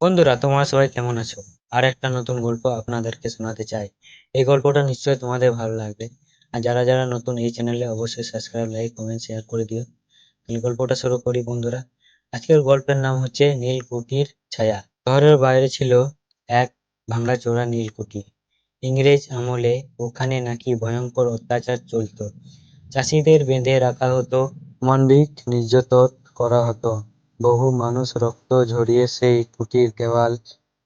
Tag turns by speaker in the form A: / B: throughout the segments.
A: বন্ধুরা, তোমরা সবাই কেমন আছো? আর একটা নতুন গল্প আপনাদেরকে শোনাতে চাই। এই গল্পটা নিশ্চয়ই তোমাদের ভালো লাগবে। আর যারা যারা নতুন এই চ্যানেলে অবশ্যই সাবস্ক্রাইব, লাইক, কমেন্ট শেয়ার করে দিও। তাহলে গল্পটা শুরু করি বন্ধুরা। আজকের গল্পের নাম হচ্ছে নীলকুঠির ছায়া। শহরের বাইরে ছিল এক ভাঙাচোরা নীলকুঠি। ইংরেজ আমলে ওখানে নাকি ভয়ঙ্কর অত্যাচার চলতো। চাষিদের বেঁধে রাখা হতো মানবিক নির্যাতন করা হতো। বহু মানুষ রক্ত ঝরিয়ে সেই কুটির দেওয়াল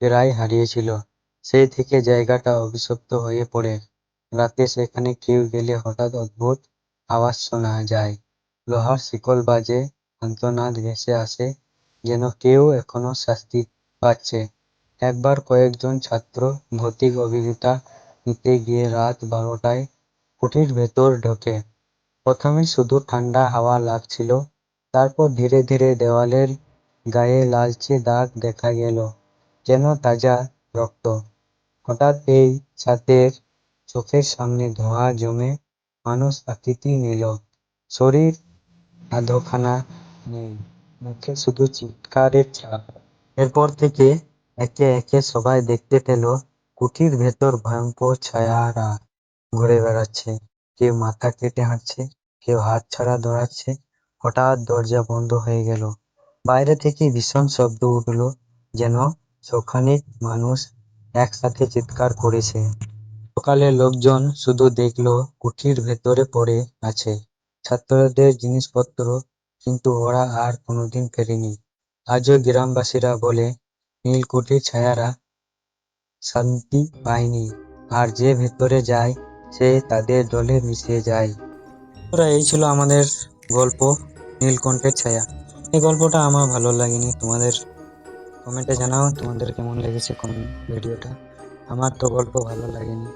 A: প্রায় হারিয়েছিল। সেই থেকে জায়গাটা অভিশপ্ত হয়ে পড়ে। রাতে সেখানে কেউ গেলে হঠাৎ অদ্ভুত আওয়াজ শোনা যায়। লোহার শিকল বাজে আন্তনাদ ভেসে আসে, যেন কেউ এখনও শাস্তি পাচ্ছে। একবার কয়েকজন ছাত্র ভৌতিক অভিজ্ঞতা নিতে গিয়ে রাত বারোটায় কুটির ভেতর ঢোকে। প্রথমে শুধু ঠান্ডা হাওয়া লাগছিল তারপর ধীরে ধীরে দেওয়ালের গায়ে লালচে দাগ দেখা গেল, যেন তাজা রক্ত। হঠাৎ এই ছাদের চোখের সামনে ধোঁয়া জমে মানুষ আকৃতি নিল। শরীর আধখানা নেই, মুখে শুধু চিৎকারের ছাপ। এরপর থেকে একে একে সবাই দেখতে পেল কুঠির ভেতর ভয়ঙ্কর ছায়ারা ঘুরে বেড়াচ্ছে, কেউ মাথা কেটে হাঁটছে, কেউ হাত ছাড়া দৌড়াচ্ছে। হঠাৎ দরজা বন্ধ হয়ে গেল। বাইরে থেকে ভীষণ শব্দ উঠল, যেন শখানেক মানুষ একসাথে চিৎকার করেছে। সকালে লোকজন শুধু দেখল কুঠির ভেতরে পড়ে আছে। ছাত্রদের জিনিসপত্র, কিন্তু ওরা আর কোনোদিন ফেরেনি। আজও গ্রামবাসীরা বলে নীলকুঠির ছায়ারা শান্তি পায়নি। আর যে ভেতরে যায়, সে তাদের দলে মিশে যায়। এই ছিল আমাদের গল্প। নীলকণ্ঠের ছায়া। এই গল্পটা আমার ভালো লাগেনি। তোমাদের কমেন্টে জানাও, তোমাদের কেমন লেগেছে ভিডিওটা আমার তো গল্প ভালো লাগেনি।